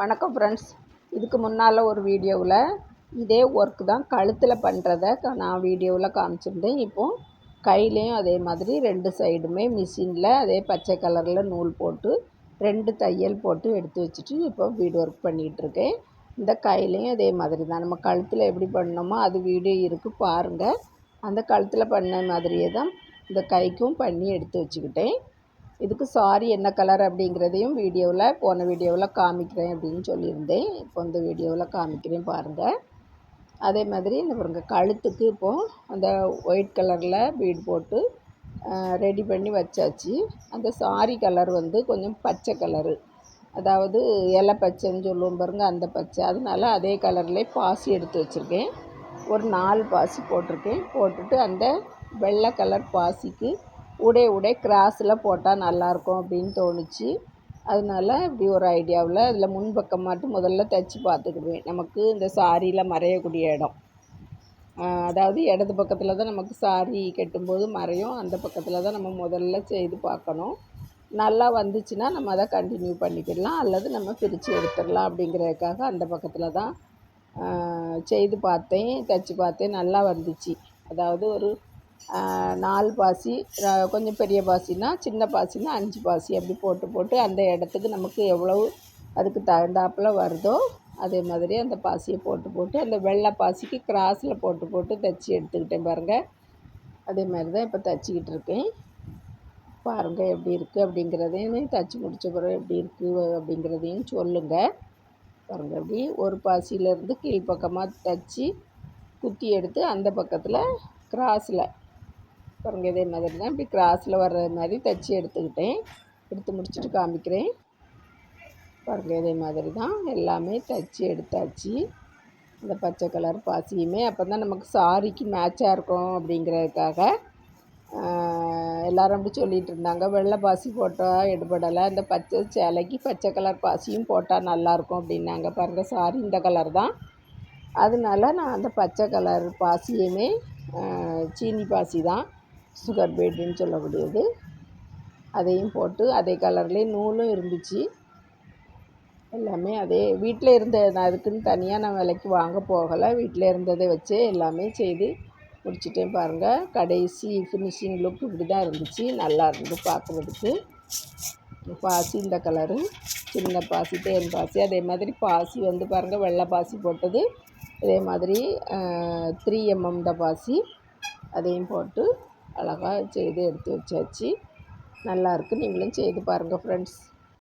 வணக்கம் ஃப்ரெண்ட்ஸ் இதுக்கு முன்னால் ஒரு வீடியோவில் இதே ஒர்க் தான் கழுத்தில் பண்ணுறத நான் வீடியோவில் காமிச்சிருந்தேன். இப்போது கையிலையும் அதே மாதிரி ரெண்டு சைடுமே மிஷினில் அதே பச்சை கலரில் நூல் போட்டு ரெண்டு தையல் போட்டு எடுத்து வச்சுட்டு இப்போ வீடு ஒர்க் பண்ணிகிட்ருக்கேன் இந்த கையிலையும் அதே மாதிரி தான். நம்ம கழுத்தில் எப்படி பண்ணோமோ அது வீடியோ இருக்குது பாருங்கள் அந்த கழுத்தில் பண்ண மாதிரியே தான் இந்த கைக்கும் பண்ணி எடுத்து வச்சுக்கிட்டேன். இதுக்கு சாரி என்ன கலர் அப்படிங்கிறதையும் வீடியோவில் போன வீடியோவில் காமிக்கிறேன் அப்படின்னு சொல்லியிருந்தேன். இப்போ இந்த வீடியோவில் காமிக்கிறேன் பாருங்கள் அதே மாதிரி இந்த பாருங்க கழுத்துக்கு இப்போது அந்த ஒயிட் கலரில் பீட் போட்டு ரெடி பண்ணி வச்சாச்சு. அந்த சாரி கலர் வந்து கொஞ்சம் பச்சை கலரு அதாவது இலை பச்சைன்னு சொல்லுவோம் பாருங்க அந்த பச்சை. அதனால அதே கலர்லேயே பாசி எடுத்து வச்சுருக்கேன். ஒரு நாலு பாசி போட்டிருக்கேன். போட்டுட்டு அந்த வெள்ளை கலர் பாசிக்கு உடை உடை கிராஸில் போட்டால் நல்லாயிருக்கும் அப்படின்னு தோணுச்சு. அதனால இப்படி ஒரு ஐடியாவில் அதில் முன்பக்கம் மட்டும் முதல்ல தைச்சி பார்த்துக்கிடுவேன். நமக்கு இந்த சாரியில் மறையக்கூடிய இடம். அதாவது இடது பக்கத்தில் தான் நமக்கு சாரி கட்டும்போது மறையும். அந்த பக்கத்தில் தான் நம்ம முதல்ல செய்து பார்க்கணும். நல்லா வந்துச்சுன்னா நம்ம அதை கண்டினியூ பண்ணிக்கிடலாம். அல்லது நம்ம பிரித்து எடுத்துடலாம் அப்படிங்கிறதுக்காக அந்த பக்கத்தில் தான் செய்து பார்த்தேன் தைச்சி பார்த்தேன். நல்லா வந்துச்சு. அதாவது ஒரு நாலு பாசி கொஞ்சம் பெரிய பாசினா சின்ன பாசினா அஞ்சு பாசி அப்படி போட்டு போட்டு அந்த இடத்துக்கு நமக்கு எவ்வளவு அதுக்கு தகுந்தாப்பில் வருதோ அதே மாதிரி அந்த பாசியை போட்டு போட்டு அந்த வெள்ளை பாசிக்கு கிராஸில் போட்டு போட்டு தைச்சி எடுத்துக்கிட்டேன் பாருங்கள் அதே மாதிரி தான் இப்போ தைச்சிக்கிட்டு இருக்கேன். பாருங்கள் எப்படி இருக்குது அப்படிங்கிறதையும் தைச்சி முடித்த பிறகு எப்படி இருக்குது அப்படிங்கிறதையும் சொல்லுங்கள் பாருங்கள் அப்படி ஒரு பாசியிலேருந்து கீழ்ப்பக்கமாக தைச்சி குத்தி எடுத்து அந்த பக்கத்தில் கிராஸில் பாருங்கள் இதே மாதிரி தான் இப்படி கிராஸில் வர்ற மாதிரி தைச்சி எடுத்துக்கிட்டேன். எடுத்து முடிச்சுட்டு காமிக்கிறேன். பாருங்கள் இதே மாதிரி தான் எல்லாமே தைச்சி எடுத்தாச்சு. இந்த பச்சை கலர் பாசியுமே அப்போ தான் நமக்கு சாரிக்கு மேட்சாக இருக்கும் அப்படிங்கிறதுக்காக எல்லாரும் அப்படி சொல்லிகிட்டு இருந்தாங்க. வெள்ளை பாசி போட்டால் எடுபடலை. இந்த பச்சை சேலைக்கு பச்சை கலர் பாசியும் போட்டால் நல்லாயிருக்கும் அப்படின்னாங்க. பாருங்கள் சாரி இந்த கலர் தான். அதனால நான் அந்த பச்சை கலர் பாசியுமே சீனி பாசி தான். சுகர் பீடுன்னு சொல்லக்கூடியது. அதையும் போட்டு அதே கலர்லேயே நூலும் இருந்துச்சு. எல்லாமே அதே வீட்டில் இருந்த நான் அதுக்குன்னு தனியாக நான் விலைக்கு வாங்க போகலை. வீட்டில் இருந்ததை வச்சே எல்லாமே செய்து முடிச்சிட்டேன் பாருங்கள் கடைசி ஃபினிஷிங் லுக் இப்படி தான் இருந்துச்சு. நல்லா இருந்தது பார்க்குறதுக்கு. பாசி இந்த கலரு சின்ன பாசி தேன் பாசி. அதே மாதிரி பாசி வந்து பாருங்கள் வெள்ளை பாசி போட்டது. அதே மாதிரி த்ரீ எம்எம் தான் பாசி. அதையும் போட்டு அழகாக செய்து எடுத்து வச்சாச்சு. நல்லாயிருக்கு நீங்களும் செய்து பாருங்கள் ஃப்ரெண்ட்ஸ்